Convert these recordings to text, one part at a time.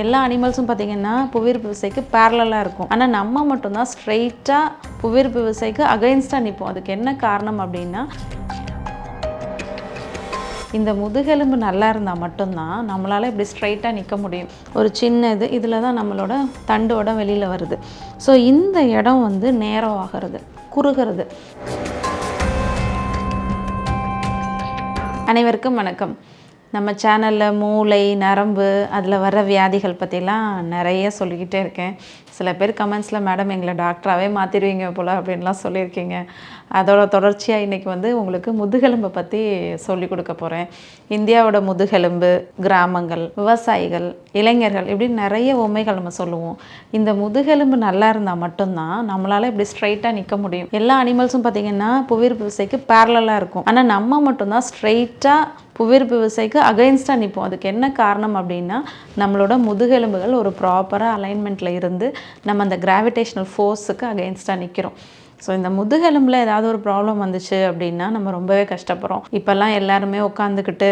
எல்லா அனிமல்ஸும் பார்த்தீங்கன்னா புவியீர்ப்பு விசைக்கு பேரலாக இருக்கும். ஆனால் நம்ம மட்டும்தான் ஸ்ட்ரெயிட்டாக புவியீர்ப்பு விசைக்கு அகைன்ஸ்டாக நிற்போம் அதுக்கு என்ன காரணம் அப்படின்னா இந்த முதுகெலும்பு நல்லா இருந்தால் மட்டும்தான் நம்மளால் இப்படி ஸ்ட்ரைட்டாக நிற்க முடியும். ஒரு சின்ன இது இதில் தான் நம்மளோட தண்டோட வெளியில் வருது. ஸோ இந்த இடம் வந்து நேரம் ஆகிறது குறுகிறது. அனைவருக்கும் வணக்கம். நம்ம சேனலில் மூளை நரம்பு அதில் வர வியாதிகள் பற்றிலாம் நிறைய சொல்லிக்கிட்டே இருக்கேன். சில பேர் கமெண்ட்ஸில் மேடம் எங்களை டாக்டராகவே மாற்றிடுவீங்க போல் அப்படின்லாம் சொல்லியிருக்கீங்க. அதோட தொடர்ச்சியாக இன்றைக்கி வந்து உங்களுக்கு முதுகெலும்பை பற்றி சொல்லி கொடுக்க போகிறேன் இந்தியாவோட முதுகெலும்பு கிராமங்கள் விவசாயிகள் இளைஞர்கள் இப்படி நிறைய உண்மைகள் நம்ம சொல்லுவோம். இந்த முதுகெலும்பு நல்லா இருந்தால் மட்டும்தான் நம்மளால் இப்படி ஸ்ட்ரைட்டாக நிற்க முடியும். எல்லா அனிமல்ஸும் பார்த்திங்கன்னா புவியீர்ப்பு விசைக்கு பேரலாக இருக்கும். ஆனால் நம்ம மட்டும்தான் ஸ்ட்ரைட்டாக புவியீர்ப்பு விசைக்கு அகைன்ஸ்டாக நிற்போம் அதுக்கு என்ன காரணம் அப்படின்னா நம்மளோட முதுகெலும்புகள் ஒரு ப்ராப்பராக அலைன்மெண்ட்டில் இருந்து நம்ம அந்த கிராவிடேஷனல் ஃபோர்ஸுக்கு அகைன்ஸ்டாக நிற்கிறோம் ஸோ இந்த முதுகெலும்பில் ஏதாவது ஒரு ப்ராப்ளம் வந்துச்சு அப்படின்னா நம்ம ரொம்பவே கஷ்டப்படுறோம். இப்போல்லாம் எல்லாருமே உட்காந்துக்கிட்டு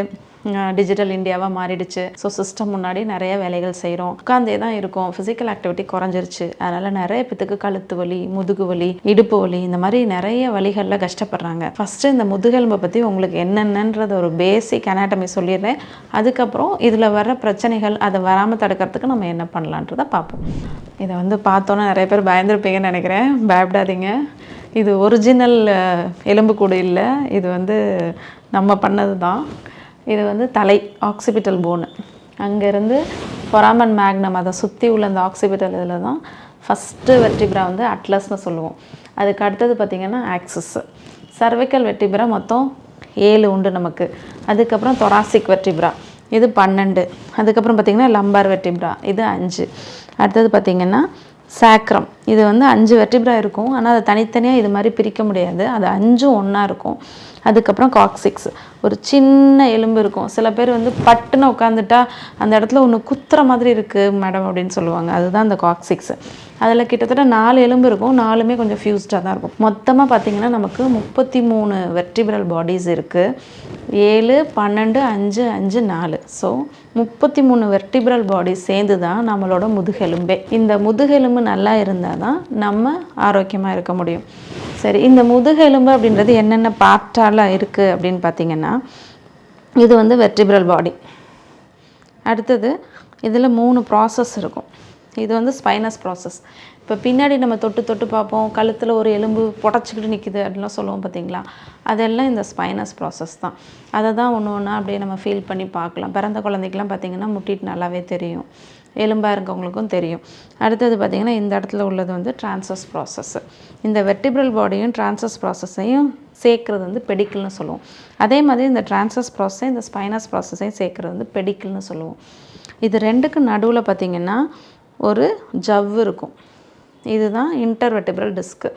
டிஜிட்டல் இந்தியாவாக மாறிடுச்சு. ஸோ சிஸ்டம் முன்னாடி நிறைய வேலைகள் செய்கிறோம் உட்காந்தே தான் இருக்கும். ஃபிசிக்கல் ஆக்டிவிட்டி குறைஞ்சிருச்சு. அதனால் நிறைய பேத்துக்கு கழுத்து வலி முதுகு வலி இடுப்பு வலி இந்த மாதிரி நிறைய வலிகளில் கஷ்டப்படுறாங்க. ஃபஸ்ட்டு இந்த முதுகெலும்பை பற்றி உங்களுக்கு என்னென்னன்றது ஒரு பேசிக் அனாட்டமி சொல்லிடுறேன். அதுக்கப்புறம் இதில் வர பிரச்சனைகள் அதை வராமல் தடுக்கிறதுக்கு நம்ம என்ன பண்ணலான்றதை பார்ப்போம். இதை வந்து பார்த்தோன்னே நிறைய பேர் பயந்துருப்பீங்கன்னு நினைக்கிறேன். பயப்படாதீங்க. இது ஒரிஜினல் எலும்பு கூட இல்லை. இது வந்து நம்ம பண்ணது தான் இது வந்து தலை ஆக்சிபிட்டல் போனு அங்கேருந்து பொராமன் மேக்னம் அதை சுற்றி உள்ள அந்த ஆக்சிபிட்டல் இதில் தான் ஃபஸ்ட்டு வெர்டிப்ரா வந்து அட்லஸ்னு சொல்லுவோம். அதுக்கு அடுத்தது பார்த்திங்கன்னா ஆக்சஸ்ஸு சர்விக்கல் வெர்டிப்ரா மொத்தம் ஏழு உண்டு நமக்கு. அதுக்கப்புறம் தொராசிக் வெர்டிப்ரா இது பன்னெண்டு. அதுக்கப்புறம் பார்த்திங்கன்னா லம்பார் வெர்டிப்ரா இது அஞ்சு. அடுத்தது பார்த்திங்கன்னா சேக்ரம் இது வந்து அஞ்சு வெர்டிப்ரா இருக்கும். ஆனால் அதை தனித்தனியாக இது மாதிரி பிரிக்க முடியாது. அது அஞ்சும் ஒன்றா இருக்கும். அதுக்கப்புறம் காக்சிக்ஸ் ஒரு சின்ன எலும்பு இருக்கும். சில பேர் வந்து பட்டுன்னு உட்காந்துட்டா அந்த இடத்துல ஒன்று குத்துற மாதிரி இருக்குது மேடம் அப்படின்னு சொல்லுவாங்க. அதுதான் அந்த காக்சிக்ஸ் அதில் கிட்டத்தட்ட நாலு எலும்பு இருக்கும் நாலுமே கொஞ்சம் ஃபியூஸ்டாக தான் இருக்கும். மொத்தமாக பார்த்திங்கன்னா நமக்கு முப்பத்தி மூணு வெர்டிபிரல் பாடிஸ் இருக்குது ஏழு பன்னெண்டு அஞ்சு அஞ்சு நாலு. ஸோ முப்பத்தி மூணு வெர்டிபிரல் பாடி சேர்ந்து தான் நம்மளோட முதுகெலும்பே இந்த முதுகெலும்பு நல்லா இருந்தால் தான் நம்ம ஆரோக்கியமாக இருக்க முடியும். சரி இந்த முதுகெலும்பு அப்படின்றது என்னென்ன பார்ட்டால் இருக்குது அப்படின்னு பார்த்தீங்கன்னா இது வந்து வெர்டிபிரல் பாடி அடுத்தது இதில் மூணு ப்ராசஸ் இருக்கும். இது வந்து ஸ்பைனஸ் ப்ராசஸ் இப்போ பின்னாடி நம்ம தொட்டு தொட்டு பார்ப்போம். கழுத்தில் ஒரு எலும்பு புடச்சிக்கிட்டு நிற்கிது அப்படின்லாம் சொல்லுவோம் பார்த்தீங்களா அதெல்லாம் இந்த ஸ்பைனஸ் ப்ராசஸ் தான். அதை தான் ஒன்று ஒன்றா அப்படியே நம்ம ஃபீல் பண்ணி பார்க்கலாம். பிறந்த குழந்தைக்கெலாம் பார்த்திங்கன்னா முட்டிட்டு நல்லாவே தெரியும். எலும்பாக இருக்கவங்களுக்கும் தெரியும். அடுத்தது பார்த்திங்கன்னா இந்த இடத்துல உள்ளது வந்து டிரான்சஸ் ப்ராசஸ் இந்த வெர்டிபிரல் பாடியும் டிரான்சஸ் ப்ராசஸையும் சேர்க்குறது வந்து பெடிக்கல்னு சொல்லுவோம். அதே மாதிரி இந்த டிரான்சஸ் ப்ராசஸை இந்த ஸ்பைனஸ் ப்ராசஸையும் சேர்க்குறது வந்து பெடிக்கல்னு சொல்லுவோம். இது ரெண்டுக்கு நடுவில் பார்த்திங்கன்னா ஒரு ஜவ் இருக்கும். இதுதான் இன்டர்வெட்டிபிள் டிஸ்க்கு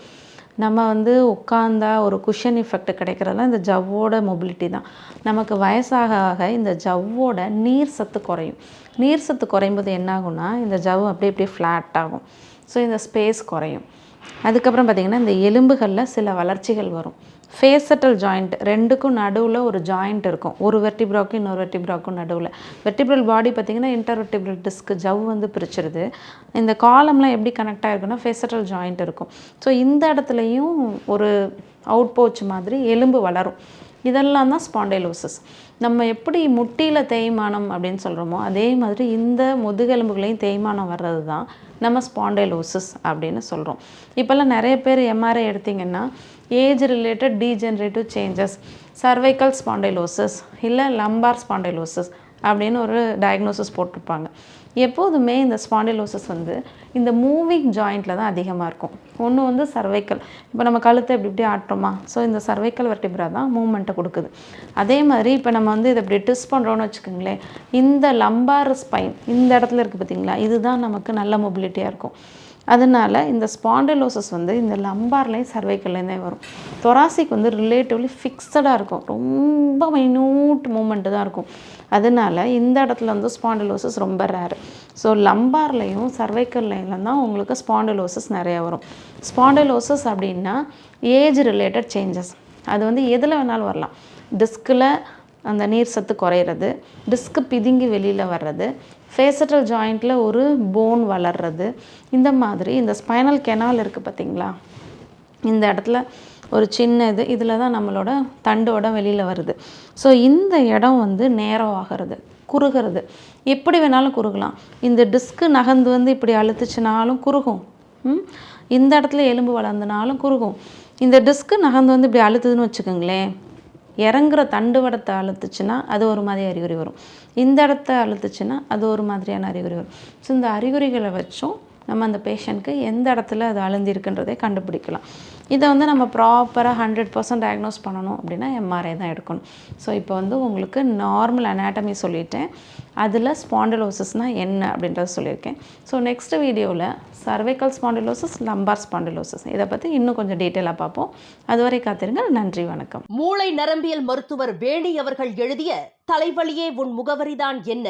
நம்ம வந்து உட்காந்தா ஒரு குஷன் எஃபெக்ட் கிடைக்கிறதுலாம் இந்த ஜவ்வோட மொபிலிட்டி தான். நமக்கு வயசாக ஆக இந்த ஜவ்வோட நீர் சத்து குறையும். நீர் சத்து குறையும் போது என்னாகும்னா இந்த ஜவ் அப்படியே அப்படியே ஃப்ளாட் ஆகும். ஸோ இந்த ஸ்பேஸ் குறையும். அதுக்கப்புறம் பார்த்திங்கன்னா இந்த எலும்புகளில் சில வளர்ச்சிகள் வரும். ஃபேசட்டல் ஜாயிண்ட் ரெண்டுக்கும் நடுவில் ஒரு ஜாயிண்ட் இருக்கும். ஒரு வெர்டிப்ராக்கும் இன்னொரு வெர்டிப்ராக்கும் நடுவில். வெர்டிப்ரல் பாடி பார்த்திங்கன்னா இன்டர்வெர்டிபிரல் டிஸ்க் ஜவ் வந்து பிரிச்சிருது. இந்த காலம்லாம் எப்படி கனெக்ட் ஆகிருக்குன்னா ஃபேசட்டல் ஜாயிண்ட் இருக்கும். ஸோ இந்த இடத்துலையும் ஒரு அவுட் போச் மாதிரி எலும்பு வளரும். இதெல்லாம் தான் ஸ்பாண்டைலோசஸ். நம்ம எப்படி முட்டியில் தேய்மானம் அப்படின்னு சொல்கிறோமோ அதே மாதிரி இந்த முதுகெலும்புகளையும் தேய்மானம் வர்றது தான் நம்ம ஸ்பாண்டைலோசிஸ் அப்படின்னு சொல்கிறோம் இப்போல்லாம் நிறைய பேர் எம்ஆர்ஐ எடுத்திங்கன்னா age related degenerative changes cervical spondylosis இல்லை லம்பார் ஸ்பாண்டைலோசிஸ் அப்படின்னு ஒரு டயக்னோசிஸ் போட்டிருப்பாங்க. எப்போதுமே இந்த ஸ்பாண்டிலோசஸ் வந்து இந்த மூவிங் ஜாயிண்டில் தான் அதிகமாக இருக்கும். ஒன்று வந்து சர்வைக்கல். இப்போ நம்ம கழுத்தை இப்படி இப்படி ஆட்டுறோமா? ஸோ இந்த சர்வைக்கல் வெர்டிப்ரா தான் மூமெண்ட்டை கொடுக்குது. அதே மாதிரி இப்போ நம்ம வந்து இதை இப்படி ட்விஸ்ட் பண்ணுறோன்னு வச்சுக்கோங்களேன் இந்த லம்பார் ஸ்பைன் இந்த இடத்துல இருக்குது பார்த்தீங்களா இதுதான் நமக்கு நல்ல மொபிலிட்டியாக இருக்கும். அதனால் இந்த ஸ்பாண்டிலோசஸ் வந்து இந்த லம்பார்லேயும் சர்வைக்கல்லேருந்தே வரும். தொராசிக் வந்து ரிலேட்டிவ்லி ஃபிக்ஸடாக இருக்கும். ரொம்ப மைன்யூட் மூமெண்ட்டு தான் இருக்கும். அதனால் இந்த இடத்துல வந்து ஸ்பாண்டிலோசஸ் ரொம்ப ரேர் ஸோ லம்பார்லேயும் சர்வைக்கல்லையும் தான் உங்களுக்கு ஸ்பாண்டிலோசஸ் நிறையா வரும். ஸ்பாண்டிலோசஸ் அப்படின்னா ஏஜ் ரிலேட்டட் சேஞ்சஸ் அது வந்து எதில் வேணாலும் வரலாம். டிஸ்கில் அந்த நீர் சத்து குறையிறது டிஸ்க்கு பிதுங்கி வெளியில் வர்றது ஃபேசட்டல் ஜாயிண்ட்டில் ஒரு போன் வளர்றது இந்த மாதிரி இந்த ஸ்பைனல் கெனால் இருக்குது பார்த்தீங்களா இந்த இடத்துல ஒரு சின்ன இது இதில் தான் நம்மளோட தண்டோட வெளியில் வருது. ஸோ இந்த இடம் வந்து நேரம் ஆகிறது குறுகிறது. எப்படி வேணாலும் குறுகலாம். இந்த டிஸ்க்கு நகர்ந்து வந்து இப்படி அழுத்துச்சுனாலும் குறுகும். ம்? இந்த இடத்துல எலும்பு வளர்ந்தனாலும் குறுகும். இந்த டிஸ்க்கு நகர்ந்து வந்து இப்படி அழுத்துதுன்னு வச்சுக்கோங்களேன். இறங்குற தண்டுவடத்தை அழுத்துச்சுன்னா அது ஒரு மாதிரி அறிகுறி வரும். இந்த இடத்த அழுத்துச்சுன்னா அது ஒரு மாதிரியான அறிகுறி வரும். ஸோ இந்த அறிகுறிகளை வச்சும் நம்ம அந்த பேஷண்ட்க்கு எந்த இடத்துல அது அழுந்திருக்குன்றதை கண்டுபிடிக்கலாம். இதை வந்து நம்ம ப்ராப்பராக ஹண்ட்ரட் பர்சன்ட் டயக்னோஸ் பண்ணணும் அப்படின்னா எம்ஆர்ஐ தான் எடுக்கணும். ஸோ இப்போ வந்து உங்களுக்கு நார்மல் அனாட்டமி சொல்லிட்டேன். அதில் ஸ்பாண்டிலோசிஸ்னால் என்ன அப்படின்றத சொல்லியிருக்கேன். ஸோ நெக்ஸ்ட் வீடியோவில் சர்வைக்கல் ஸ்பாண்டிலோசிஸ் லம்பார் ஸ்பாண்டிலோசிஸ் இதை பற்றி இன்னும் கொஞ்சம் டீட்டெயிலாக பார்ப்போம். அதுவரை காத்திருங்க நன்றி வணக்கம். மூளை நரம்பியல் மருத்துவர் வேணி அவர்கள் எழுதிய தலைவலியே உன் முகவரிதான் என்ன?